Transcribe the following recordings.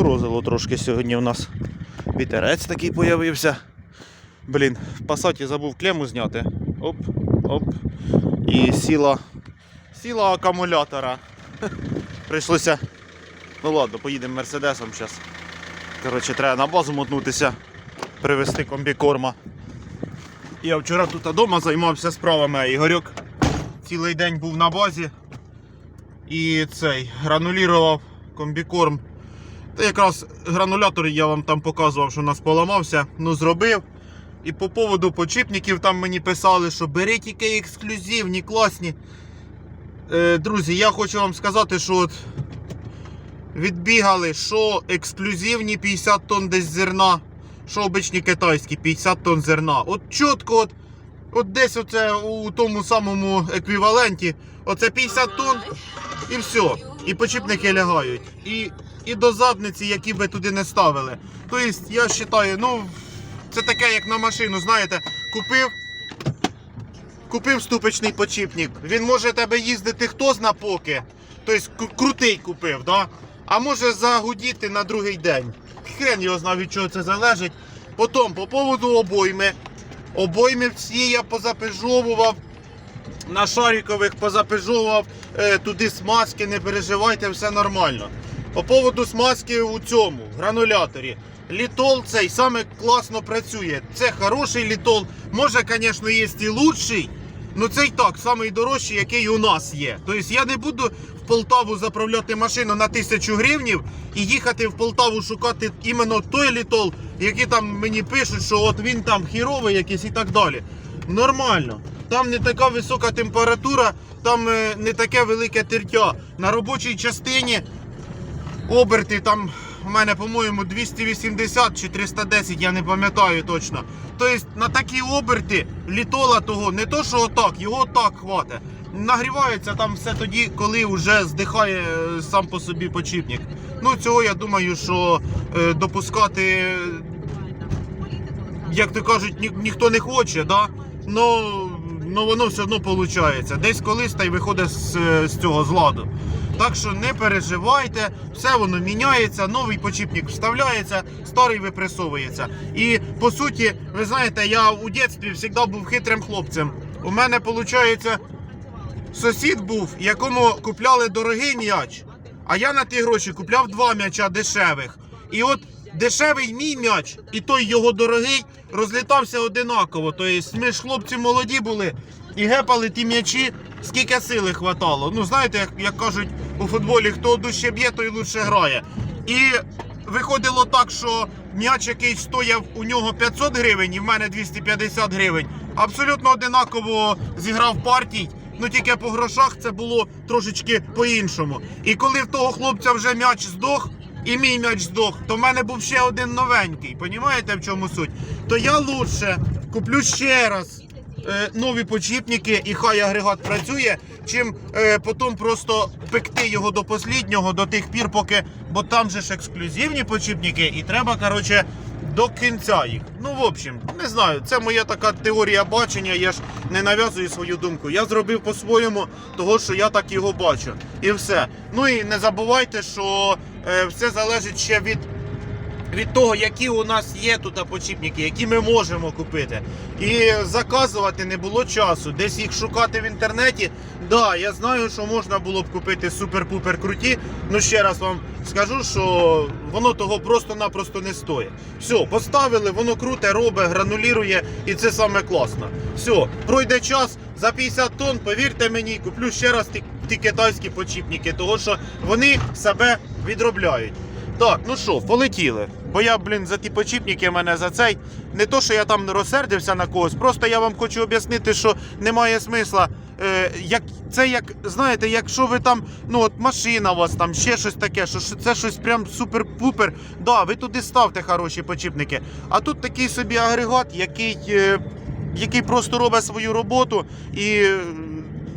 Підморозило трошки сьогодні у нас. Вітерець такий появився. Блін, в пасаті забув клему зняти. Оп, оп. І сіла. Сіла акумулятора. Прийшлося. Ну ладно, поїдемо мерседесом зараз. Коротше, треба на базу мотнутися, привезти комбікорма. Я вчора тут вдома займався справами, а Ігорьок цілий день був на базі і цей гранулірував комбікорм. Та якраз гранулятор я вам там показував, що у нас поламався, ну зробив. І по поводу почіпників там мені писали, що беріть тільки ексклюзивні, класні. Е, друзі, я хочу вам сказати, що от відбігали, що ексклюзивні 50 тонн десь зерна, що обичні китайські 50 тонн зерна. От чітко, от, от десь оце у тому самому еквіваленті, оце 50 тонн і все. І почіпники лягають. І, і до задниці, які би туди не ставили. Тобто, я вважаю, ну, це таке, як на машину, знаєте, купив. Купив ступичний почіпник. Він може тебе їздити хто зна поки. Тобто крутий купив, да? а може загудіти на другий день. Хрен його знав, від чого це залежить. Потім, по поводу обойми. Обойми всі я позапижовував. На шарикових позапижовував е, туди смазки, не переживайте, все нормально. По поводу смазки у цьому грануляторі. Літол цей саме класно працює. Це хороший літол. Може, звісно, є і лучший. Ну цей так, самий дорожчий, який у нас є. Тобто я не буду в Полтаву заправляти машину на тисячу гривнів і їхати в Полтаву шукати іменно той літол, який там мені пишуть, що от він там хіровий якийсь і так далі. Нормально. Там не така висока температура, там е, не таке велике тертя. На робочій частині оберти там у мене, по-моєму, 280 чи 310, я не пам'ятаю точно. Тобто на такі оберти літола того, не то, що отак, його так хватить. Нагрівається там все тоді, коли вже здихає е, сам по собі почіпник. Ну, цього я думаю, що е, допускати, як то кажуть, ні, ніхто не хоче, да? Ну, ну воно все одно виходить. Десь колись та й виходить з, з цього з ладу. Так що не переживайте, все воно міняється, новий почіпник вставляється, старий випресовується. І по суті, ви знаєте, я у дитинстві завжди був хитрим хлопцем. У мене виходить, сусід був, якому купляли дорогий м'яч, а я на ті гроші купляв два м'яча дешевих. І от дешевий мій м'яч і той його дорогий розлітався одинаково. Тобто ми ж хлопці молоді були і гепали ті м'ячі, скільки сили хватало. Ну, знаєте, як, як кажуть у футболі, хто дужче б'є, той лучше грає. І виходило так, що м'яч, який стояв у нього 500 гривень, і в мене 250 гривень, абсолютно одинаково зіграв партій. Ну тільки по грошах це було трошечки по-іншому. І коли в того хлопця вже м'яч здох, і мій м'яч здох, то в мене був ще один новенький. Понімаєте, в чому суть? То я лучше куплю ще раз е, нові почіпники, і хай агрегат працює, чим е, потім просто пекти його до посліднього, до тих пір, поки. Бо там же ж ексклюзивні почіпники, і треба, коротше, до кінця їх. Ну, в общем, не знаю, це моя така теорія бачення. Я ж не нав'язую свою думку. Я зробив по-своєму, того що я так його бачу. І все. Ну і не забувайте, що все залежить ще від від того, які у нас є тут почіпники, які ми можемо купити. І заказувати не було часу. Десь їх шукати в інтернеті. Да, я знаю, що можна було б купити супер-пупер круті. Ну ще раз вам скажу, що воно того просто-напросто не стоїть. Все, поставили, воно круте, робить, гранулірує, і це саме класно. Все, пройде час за 50 тонн, повірте мені, куплю ще раз ті, ті китайські почіпники, того що вони себе відробляють. Так, ну що, полетіли. Бо я, блін, за ті почіпники мене за цей. Не то, що я там розсердився на когось, просто я вам хочу об'яснити, що немає смисла. Е, як, це як, знаєте, якщо ви там, ну от машина у вас там, ще щось таке, що це щось прям супер-пупер. Да, ви туди ставте хороші почіпники. А тут такий собі агрегат, який, е, який просто робить свою роботу і. е,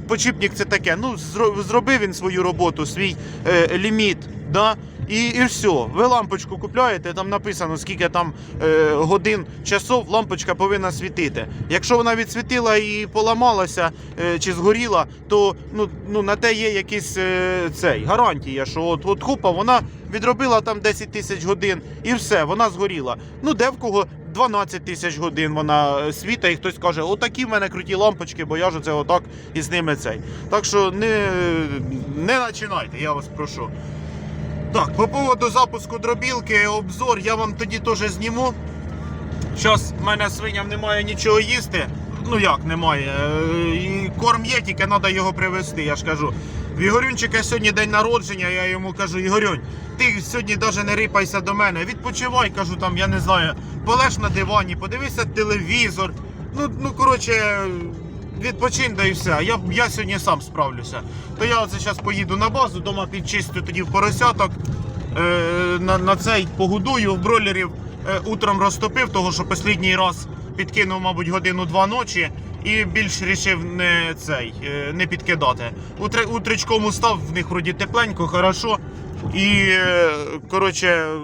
Почіпник це таке. Ну, зро- зробив він свою роботу, свій е, ліміт. Да? І, і все. Ви лампочку купляєте, там написано, скільки там е, годин часов лампочка повинна світити. Якщо вона відсвітила і поламалася е, чи згоріла, то ну, ну, на те є якийсь е, цей, гарантія, що от, от хупа, вона відробила там 10 тисяч годин і все, вона згоріла. Ну, де в кого 12 тисяч годин вона е, світа, і хтось каже, отакі в мене круті лампочки, бо я ж це отак і з ними цей. Так що не, не починайте, я вас прошу. Так, по поводу запуску дробілки, обзор я вам тоді теж зніму. Зараз в мене свиням немає нічого їсти. Ну як немає. Е, І корм є, тільки треба його привезти, я ж кажу. В Ігорюнчика сьогодні день народження, я йому кажу, Ігорюнь, ти сьогодні навіть не рипайся до мене. Відпочивай, кажу, там, я не знаю, полеж на дивані, подивися телевізор. Ну, ну коротше, відпочинь да і все. Я, я сьогодні сам справлюся. То я оце зараз поїду на базу, дома підчистю тоді в поросяток. Е, на, на цей погодую в бройлерів е, утром розтопив, того що останній раз підкинув, мабуть, годину-два ночі. І більш рішив не цей е, не підкидати. Утри, утречком устав, в них вроді тепленько, хорошо. І коротше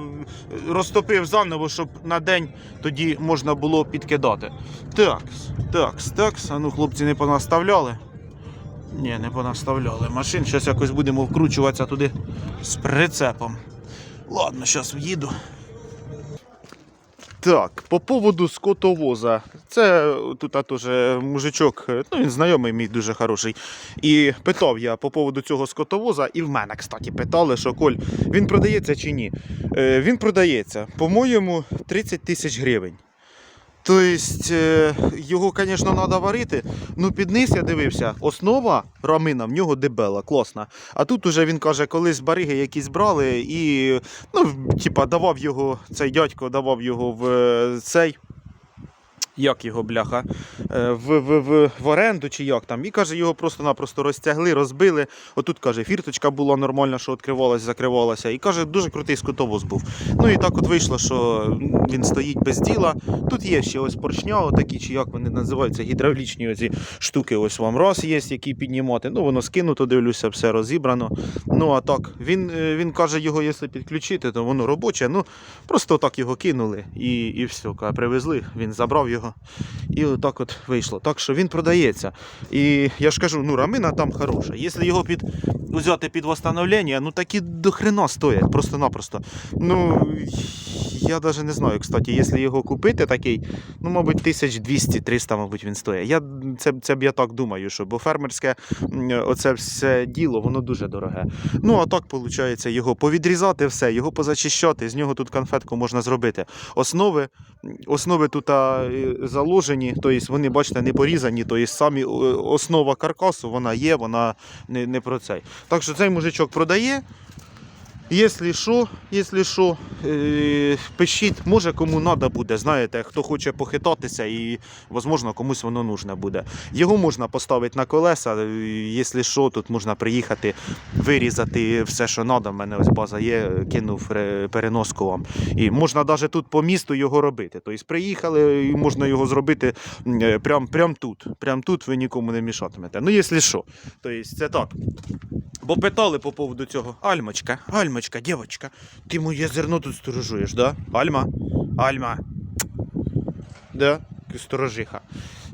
розтопив заново, щоб на день тоді можна було підкидати. Так, так, так. А ну хлопці не понаставляли. Ні, не понаставляли машин. Зараз якось будемо вкручуватися туди з прицепом. Ладно, зараз в'їду. Так, по поводу скотовоза. Це тут теж мужичок, ну він знайомий мій дуже хороший. І питав я по поводу цього скотовоза, і в мене, кстати, питали, що Коль, він продається чи ні. Е, він продається, по-моєму, 30 тисяч гривень. Тобто його, звісно, треба варити. Ну, під я дивився, основа рамина в нього дебела, класна. А тут уже він каже, колись бариги якісь брали і ну, типа, давав його, цей дядько давав його в е, цей. Як його бляха? Е, В, в, в, в оренду чи як там. І каже, його просто-напросто розтягли, розбили. Отут каже, фірточка була нормальна, що відкривалася, закривалася. І каже, дуже крутий скотовоз був. Ну і так от вийшло, що він стоїть без діла. Тут є ще ось поршня, отакі, чи як вони називаються, гідравлічні оці штуки. Ось вам раз є, які піднімати. Ну воно скинуто, дивлюся, все розібрано. Ну а так, він, е, він каже, його якщо підключити, то воно робоче. Ну просто так його кинули і, і все. Привезли, він забрав його. І отак от вийшло. Так що він продається. І я ж кажу, ну рамина там хороша. Якщо його під взяти під восстановлення, ну такі до хрена стоять, просто-напросто. Ну я навіть не знаю, кстати, якщо його купити такий, ну, мабуть, 1200-300, мабуть, він стоїть. Я, це, це б я так думаю, що, бо фермерське оце все діло, воно дуже дороге. Ну, а так, виходить, його повідрізати все, його позачищати, з нього тут конфетку можна зробити. Основи, основи тут заложені, тобто вони, бачите, не порізані, тобто самі е, основа каркасу, вона є, вона не, не про цей. Так що цей мужичок продає. Якщо що, якщо що, е, пишіть, може кому треба буде, знаєте, хто хоче похитатися і, можливо, комусь воно нужне буде. Його можна поставити на колеса, е, якщо що, тут можна приїхати, вирізати все, що треба. У мене ось база є, кинув переноску вам. І можна навіть тут по місту його робити. Тобто приїхали і можна його зробити м, прям, прям тут. Прям тут ви нікому не мішатимете. Ну, якщо що. Тобто це так. Бо питали по поводу цього. Альмочка, Альмочка, дівочка, ти моє зерно тут сторожуєш, да? Альма? Альма. Да? Сторожиха.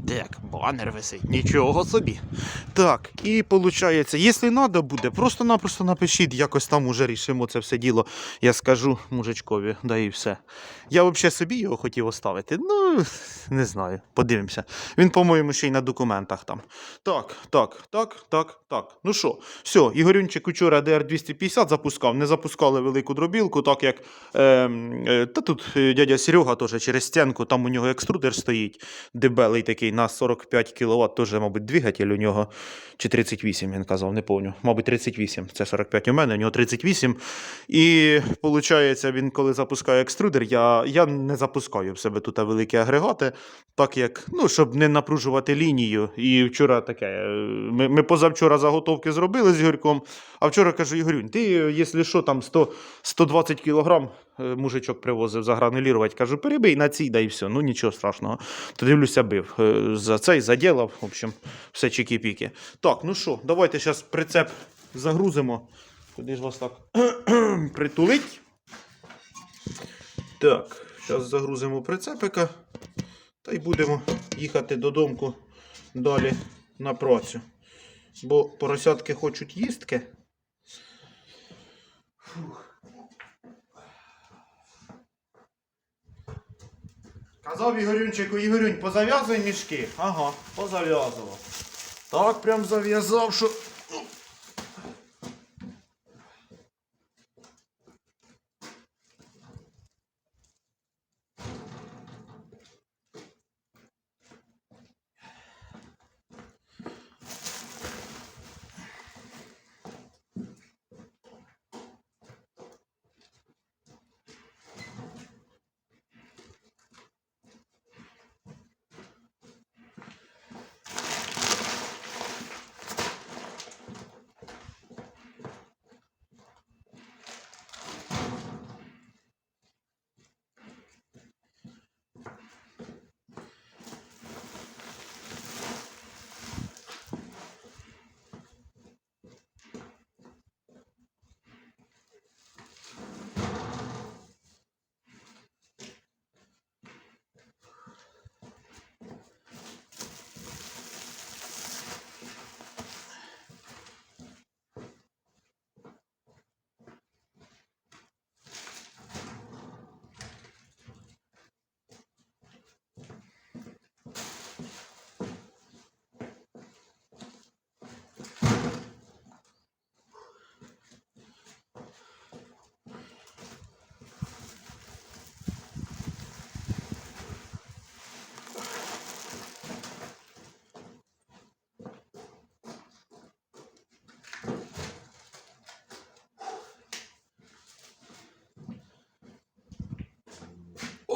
Так, банер висить. Нічого собі. Так, і виходить, якщо треба буде, просто-напросто напишіть, якось там уже рішимо це все діло. Я скажу мужичкові, да і все. Я взагалі собі його хотів оставити. Ну, не знаю, подивимося. Він, по-моєму, ще й на документах там. Так, так, так, так, так. Ну що, все, Ігорюнчик учора DR250 запускав, не запускали велику дробілку, так як е, е, та тут е, дядя Серега теж через стінку, там у нього екструдер стоїть, дебелий такий на 45 кВт, теж, мабуть, двигатель у нього, чи 38, він казав, не пам'ятаю. Мабуть, 38, це 45 у мене, у нього 38. І виходить, він коли запускає екструдер, я, я не запускаю в себе тут великі агрегати, так як, ну, щоб не напружувати лінію. І вчора таке, е, ми, ми позавчора заготовки зробили з Ігорьком, а вчора кажу, Ігорюнь, ти, якщо що, там 100, 120 кілограм е, мужичок привозив загранулірувати, кажу, перебий на цій, да і все, ну нічого страшного. То дивлюся, бив. Е, За цей заділав, в общем, все чики-піки. Так, ну що, давайте зараз прицеп загрузимо. Куди ж вас так притулить? Так, зараз загрузимо прицепика та й будемо їхати додому далі на працю. Бо поросятки хочуть їстки. Фух. Казав Ігорюнчику, Ігорюнь, позав'язуй мішки. Ага, позав'язував. Так прям зав'язав, що.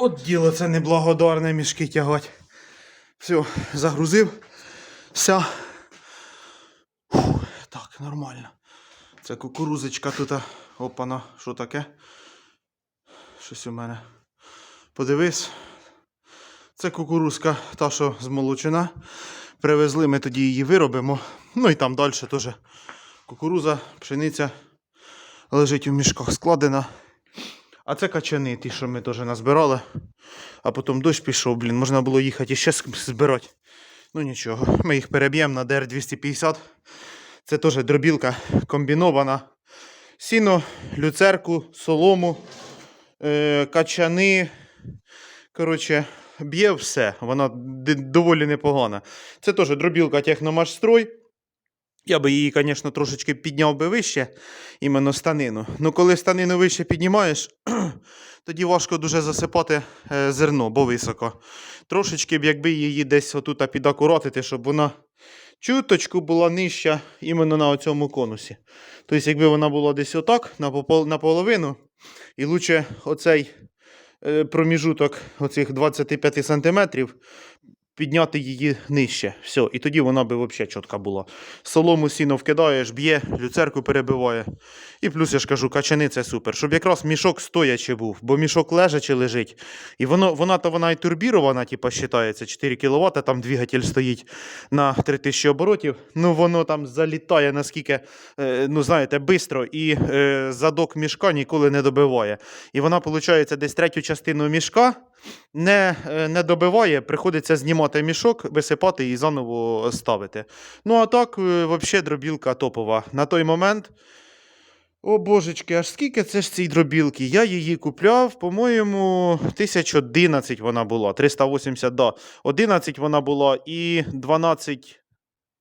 От діло це неблагодарне мішки тягать. Все, загрузив. Ся. Фух, так, нормально. Це кукурузочка тут. Опана, що таке? Щось у мене. Подивись. Це кукурузка, та, що змолочена. Привезли, ми тоді її виробимо. Ну і там далі теж кукуруза, пшениця лежить у мішках складена. А це качани, ті, що ми теж назбирали. А потім дощ пішов, блін, можна було їхати і ще збирати. Ну нічого, ми їх переб'ємо на ДР-250. Це теж дробілка комбінована. Сіно, люцерку, солому, е, качани. Коротше, б'є все. Вона доволі непогана. Це теж дробілка Техномашстрой. Я би її, звісно, трошечки підняв би вище, іменно станину. Ну, коли станину вище піднімаєш, тоді важко дуже засипати е, зерно, бо високо. Трошечки б, якби її десь отут підакуратити, щоб вона чуточку була нижча іменно на цьому конусі. Тобто, якби вона була десь отак, наполовину, і лучше оцей е, проміжуток оцих 25 сантиметрів підняти її нижче. Все, і тоді вона би взагалі чітка була. Солому сіно вкидаєш, б'є, люцерку перебиває. І плюс я ж кажу, качани це супер. Щоб якраз мішок стоячи був, бо мішок лежачи лежить. І воно, вона то вона і турбірована, типу, вважається, 4 кВт, там двигатель стоїть на 3000 оборотів. Ну воно там залітає наскільки, е, ну знаєте, бистро, і е, задок мішка ніколи не добиває. І вона, виходить, десь третю частину мішка не, е, не добиває, приходиться знімати мішок, висипати і заново ставити. Ну а так, взагалі, дробілка топова. На той момент. О божечки, аж скільки це ж цій дробілки? Я її купляв, по-моєму, 1011 вона була, 380, да. 11 вона була і 12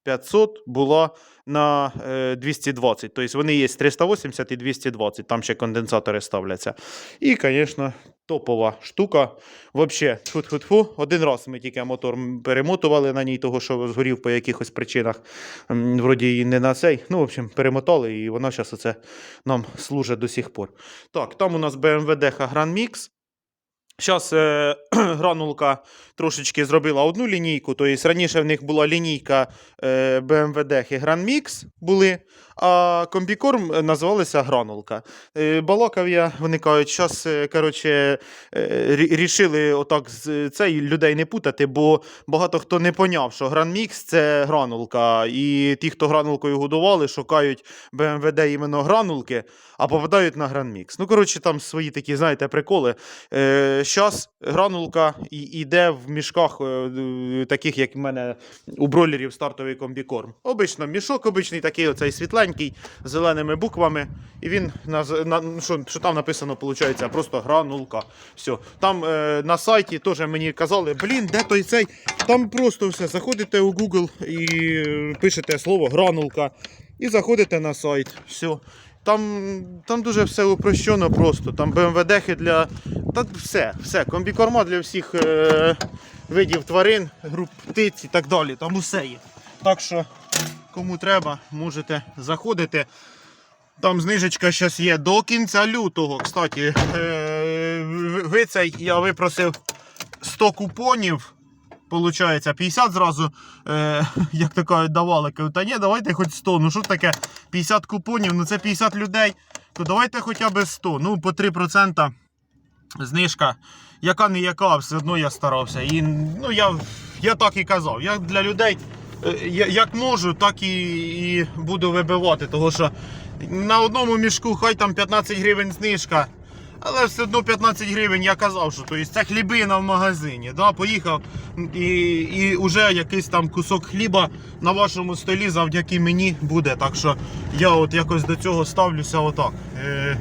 500 була на е, 220. Тобто вони є 380 і 220, там ще конденсатори ставляться. І, звісно, топова штука. Взагалі. Один раз ми тільки мотор перемотували на ній, того, що згорів по якихось причинах. Вроді і не на цей. Ну, в общем, перемотали, і вона зараз оце нам служить до сих пор. Так, там у нас BMW Deca Grand Mix. Зараз е, гранулка трошечки зробила одну лінійку. Тобто раніше в них була лінійка е, BMW Deca Grand Mix були, а комбікорм е, називалися гранулка. Е, балакав я, вони кажуть, зараз, е, е, рішили отак з цей людей не путати, бо багато хто не поняв, що Mix це гранулка. І ті, хто гранулкою годували, шукають BMW іменно гранулки, а попадають на Mix. Ну, коротше, там свої такі, знаєте, приколи. Е, Зараз гранулка йде в мішках, е, е, таких, як в мене у бройлерів стартовий комбікорм. Обично мішок, обичний такий, оцей світленький, з зеленими буквами. І він на, ну, що, що там написано, виходить, просто гранулка. Все. Там е, на сайті теж мені казали, блін, де той цей? Там просто все. Заходите у Google і пишете слово гранулка. І заходите на сайт. Все. Там, там дуже все упрощено просто. Там БМВДхи для. Та все, все. Комбікорма для всіх е, видів тварин, груп птиць і так далі. Там усе є. Так що, кому треба, можете заходити. Там знижечка зараз є до кінця лютого. Кстати, е, ви цей, я випросив 100 купонів. Получається, 50 зразу, е, як то кажуть, давали. Кажу, та ні, давайте хоч 100. Ну що таке? 50 купонів, ну це 50 людей. То давайте хоча б 100. Ну, по 3% знижка. Яка не яка, все одно я старався. І ну, я, я так і казав. Я для людей е, я- як можу, так і, і буду вибивати. Тому що на одному мішку хай там 15 гривень знижка. Але все одно 15 гривень я казав, що то є, це хлібина в магазині. Да? Поїхав і, і вже якийсь там кусок хліба на вашому столі завдяки мені буде. Так що я от якось до цього ставлюся отак. Е,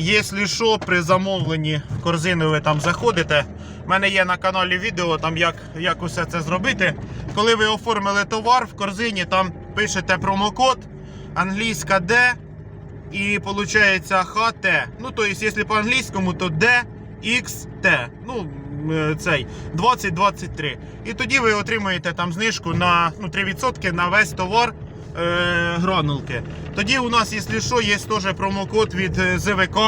Якщо що, при замовленні в корзину ви там заходите. У мене є на каналі відео, там як, як усе це зробити. Коли ви оформили товар в корзині, там пишете промокод англійська D і виходить ХТ. Ну, тобто, якщо по-англійському, то DXT. Ну, е, цей 2023. І тоді ви отримуєте там знижку на ну, 3% на весь товар е, гранулки. Тоді у нас, якщо що, є теж промокод від е, ЗВК.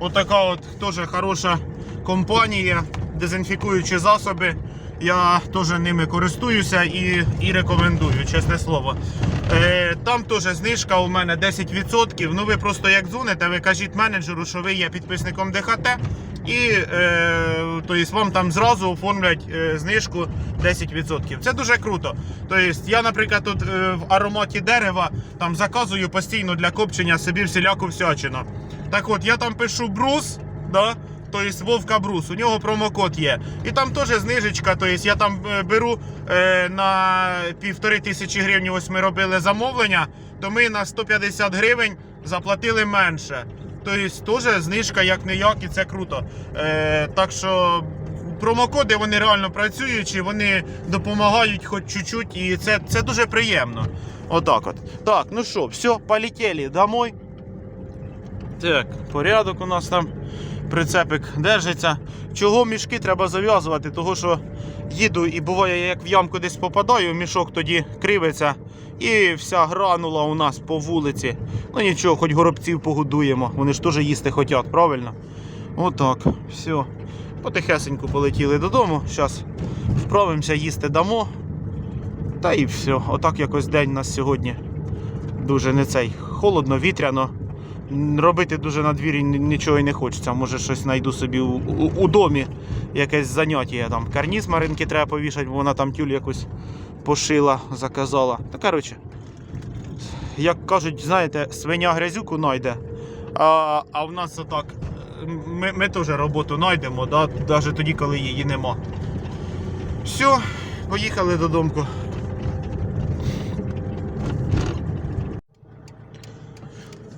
Отака от теж хороша компанія, дезінфікуючі засоби. Я теж ними користуюся і, і рекомендую, чесне слово. Е, там теж знижка у мене 10%. Ну ви просто як дзвоните, ви кажіть менеджеру, що ви є підписником ДХТ, і е, тобто вам там зразу оформлять е, знижку 10%. Це дуже круто. Тобто я, наприклад, тут е, в ароматі дерева там заказую постійно для копчення собі всіляку всячину. Так от, я там пишу брус, да? Тобто Вовка Брус, у нього промокод є. І там теж знижечка. Тобто я там е, беру е, на півтори тисячі гривень, ось ми робили замовлення, то ми на 150 гривень заплатили менше. Тобто теж знижка як не як, і це круто. Е, так що промокоди вони реально працюючі, вони допомагають хоч чуть-чуть, і це, це дуже приємно. Отак от. Так, ну що, все, полетіли домой. Так, порядок у нас там. Прицепик держиться. Чого мішки треба зав'язувати? Того що їду і буває, як в ямку десь попадаю, мішок тоді кривиться. І вся гранула у нас по вулиці. Ну нічого, хоч горобців погодуємо. Вони ж теж їсти хочуть, правильно? Отак. Все. Потихесеньку полетіли додому. Зараз вправимося, їсти дамо. Та і все. Отак якось день у нас сьогодні. Дуже не цей. Холодно, вітряно. Робити дуже на двірі нічого і не хочеться. Може щось знайду собі у, у, у домі, якесь заняття. Там карніз Маринки треба повішати, бо вона там тюль якусь пошила, заказала. Та коротше, як кажуть, знаєте, свиня грязюку знайде. А, а в нас отак. Ми, ми теж роботу знайдемо, да? навіть тоді, коли її нема. Все, поїхали додому.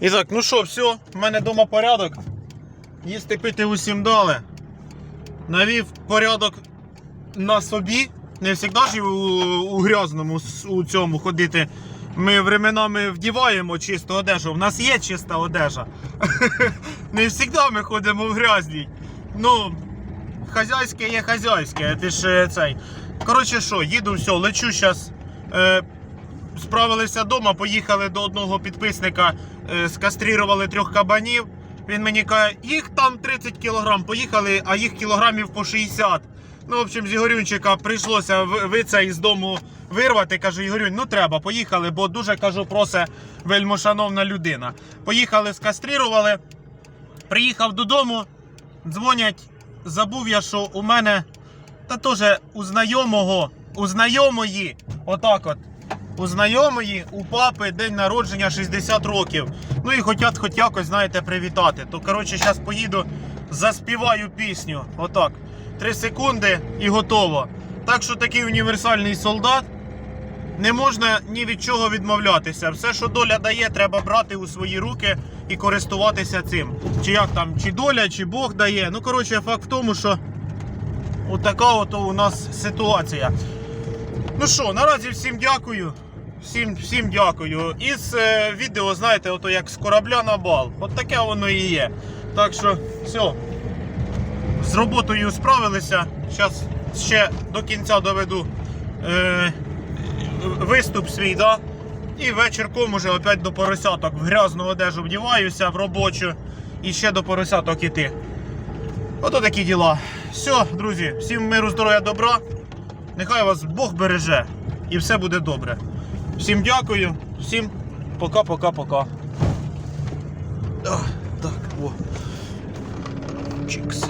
І так, ну що, все, в мене вдома порядок. Їсти пити усім дали. Навів порядок на собі. Не завжди ж у, у грязному у цьому ходити. Ми временами вдіваємо чисту одежу. У нас є чиста одежа. Не завжди ми ходимо в грязній. Ну, хазяйське є хазяйське. Ти ж е, цей. Коротше, що, їду, все, лечу зараз. Е, справилися вдома, поїхали до одного підписника, скастрірували трьох кабанів. Він мені каже, їх там 30 кілограм, поїхали, а їх кілограмів по 60. Ну, в общем, з Ігорюнчика прийшлося ви це із дому вирвати. Кажу, Ігорюнь, ну треба, поїхали, бо дуже кажу, просе вельмошановна людина. Поїхали, скастрірували. Приїхав додому, дзвонять. Забув я, що у мене та теж у знайомого, у знайомої, отак от. У знайомої, у папи день народження 60 років. Ну і хотять хоч якось, знаєте, привітати. То коротше, зараз поїду, заспіваю пісню. Отак. Три секунди і готово. Так що такий універсальний солдат. Не можна ні від чого відмовлятися. Все, що доля дає, треба брати у свої руки і користуватися цим. Чи як там, чи доля, чи Бог дає. Ну, коротше, факт в тому, що отака от у нас ситуація. Ну що, наразі всім дякую. Всім, всім дякую. Із е, відео, знаєте, ото як з корабля на бал. От таке воно і є. Так що, все. З роботою справилися. Зараз ще до кінця доведу е, виступ свій, да? І вечірком уже опять до поросяток в грязну одежу вдіваюся в робочу і ще до поросяток іти. Ото такі діла. Все, друзі, всім миру, здоров'я, добра. Нехай вас Бог береже і все буде добре. Всім дякую, всім пока-пока-пока. Так, о. Чікс.